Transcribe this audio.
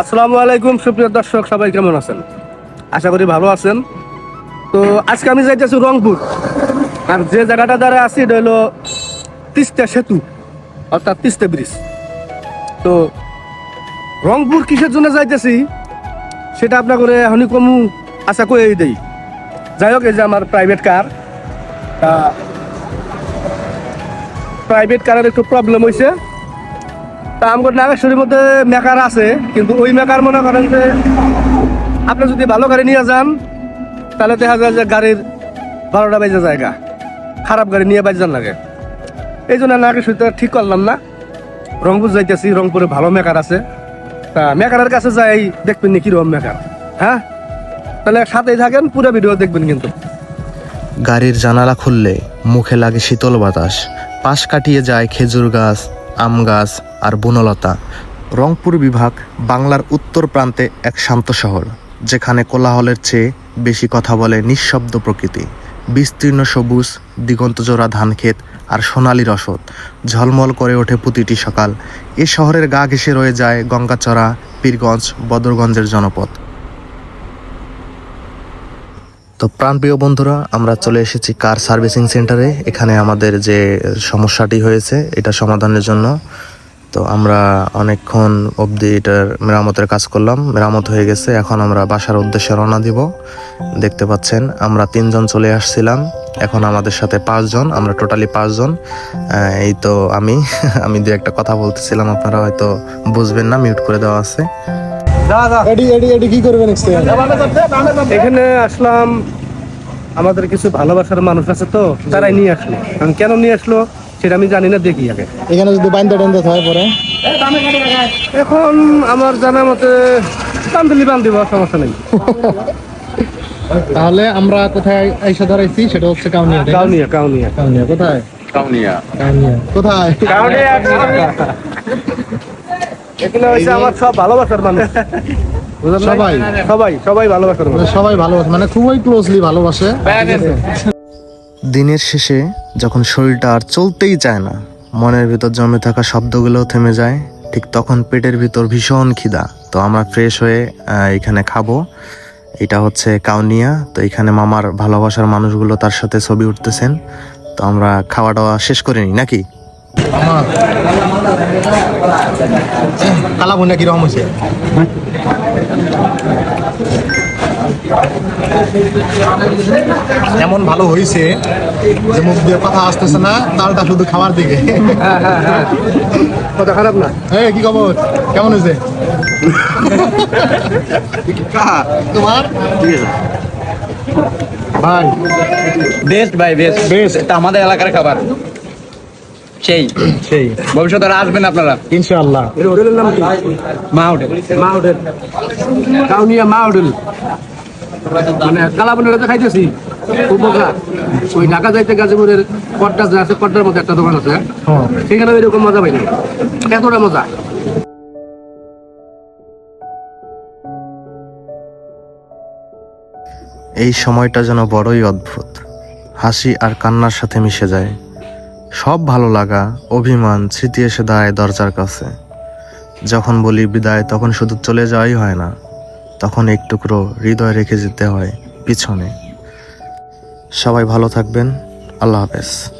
আসসালামু আলাইকুম, সুপ্রিয় দর্শক, সবাই কেমন আছেন? আশা করি ভালো আছেন। তো আজকে আমি যাইতেছি রংপুর। আর যে জায়গাটা দ্বারা আছি, এটা হলো তিস্তা সেতু, অর্থাৎ তিস্তা ব্রিজ। তো রংপুর কিসের জন্য যাইতেছি, সেটা আপনার করে এখনই কমু, আশা করে দেই। যাই হোক, এই যে আমার প্রাইভেট কার প্রাইভেট কারের একটু প্রবলেম হয়েছে আমার নাগেশ্বরীর মধ্যে মেকার আছে, কিন্তু ওই মেকার মনে করেন যে আপনি যদি ভালো গাড়ি নিয়ে যান, তাহলে দেখা যায় যে গাড়ির বারোটা বাজে জায়গা। খারাপ গাড়ি নিয়ে বাজার লাগে। এই জন্য নাগেশ্বরীতে ঠিক করলাম না। রংপুর যাইতেছি, রংপুরে ভালো মেকার আছে। তা মেকারের কাছে যাই, দেখবেন নি কীরকম মেকার। হ্যাঁ? তাহলে সাথেই থাকেন, পুরো ভিডিও দেখবেন কিন্তু। গাড়ির জানালা খুললে মুখে লাগে শীতল বাতাস। পাশ কাটিয়ে যায় খেজুর গাছ, আম গাছ আর বনলতা। রংপুর বিভাগ বাংলার উত্তর প্রান্তে এক শান্ত শহর, যেখানে কোলাহলের চেয়ে বেশি কথা বলে নিঃশব্দ প্রকৃতি। বিস্তীর্ণ সবুজ, দিগন্তজোড়া ধানক্ষেত আর সোনালি রসদ ঝলমল করে ওঠে প্রতিটি সকাল। এ শহরের গা ঘেঁষে রয়ে যায় গঙ্গাচড়া, পীরগঞ্জ, বদরগঞ্জের জনপদ। তো প্রাণপ্রিয় বন্ধুরা, আমরা চলে এসেছি কার সার্ভিসিং সেন্টারে। এখানে আমাদের যে সমস্যাটি হয়েছে, এটা সমাধানের জন্য। তো আমরা অনেকক্ষণ অবধি এটার মেরামতের কাজ করলাম। মেরামত হয়ে গেছে। এখন আমরা বাসার উদ্দেশ্যে রওনা দিব। দেখতে পাচ্ছেন আমরা তিনজন চলে আসছিলাম। এখন আমাদের সাথে পাঁচজন আমরা টোটালি পাঁচজন। আহ, এই তো আমি। আমি দু একটা কথা বলতেছিলাম আপনারা হয়তো বুঝবেন না মিউট করে দেওয়া আছে। এডি এডি এডি কি করবে নেক্সট এখানে আসলাম। আমাদের কিছু ভালোবাসার মানুষ আছে তো তারাই নিয়ে আসলো। কেন নিয়ে আসলো? সেটা আমি জানি না দেখি আগে। এখানে যদি বাইন্দা টাইন্দা হয় পরে? এখন আমার জানা মতে বান্দিলি বান্দিব সমস্যা নেই। তাহলে আমরা কোথায় আইসা দাঁড়াইছি? সেটা হচ্ছে কাউনিয়া? কাউনিয়া কাউনিয়া। কাউনিয়া কোথায়? কাউনিয়া। কোথায়? এখানে আমার সব ভালোবাসার মানুষ। বুঝলেন নাই? সবাই? সবাই সবাই ভালোবাসার মানে সবাই ভালোবাসে মানে খুবই ক্লোজলি ভালোবাসে। দিনের শেষে যখন শরীরটা আর চলতেই চায় না, মনের ভিতর জমে থাকা শব্দগুলোও থেমে যায়, ঠিক তখন পেটের ভিতর ভীষণ খিদা। তো আমরা ফ্রেশ হয়ে এখানে খাব। এটা হচ্ছে কাউনিয়া। তো এখানে মামার ভালোবাসার মানুষগুলো তার সাথে ছবি উঠতেছেন। তো আমরা খাওয়া দাওয়া শেষ করে নিই, নাকি? কালা বোনা কীরকম হয়েছে? এমন ভালো হয়েছে যে মুখ দিয়ে কথা আসতেছে না তালটা শুধু খাবার দিকে। হ্যাঁ হ্যাঁ হ্যাঁ কথা খারাপ না? এই কি খবর? কেমন হয়েছে তোমার? ভাই। বেস্ট ভাই বেস্ট Best. এটা আমাদের এলাকার খাবার। সেই। সেই। ভবিষ্যতে আর আসবেন আপনারা? ইনশাআল্লাহ। মা হোটেল। মা হোটেল। কাউনিয়া মা হোটেল। মানে কালাবনের কাছে খাইতেছি উপকার ওই ঢাকা যাইতে গাজীপুরের কড্ডা যে আছে কড্ডার মধ্যে একটা দোকান আছে হ্যাঁ। সেখানে এরকম মজা পাইনি। এতটা মজা। এই সময়টা যেন বড়ই অদ্ভুত। হাসি আর কান্নার সাথে মিশে যায়। সব ভালো লাগা অভিমান স্মৃতি এসে দাঁড়ায় দরজার কাছে। যখন বলি বিদায় তখন শুধু চলে যাওয়াই হয় না। তখন এক টুকরো হৃদয় রেখে যেতে হয় পিছনে। সবাই ভালো থাকবেন। আল্লাহ হাফেজ।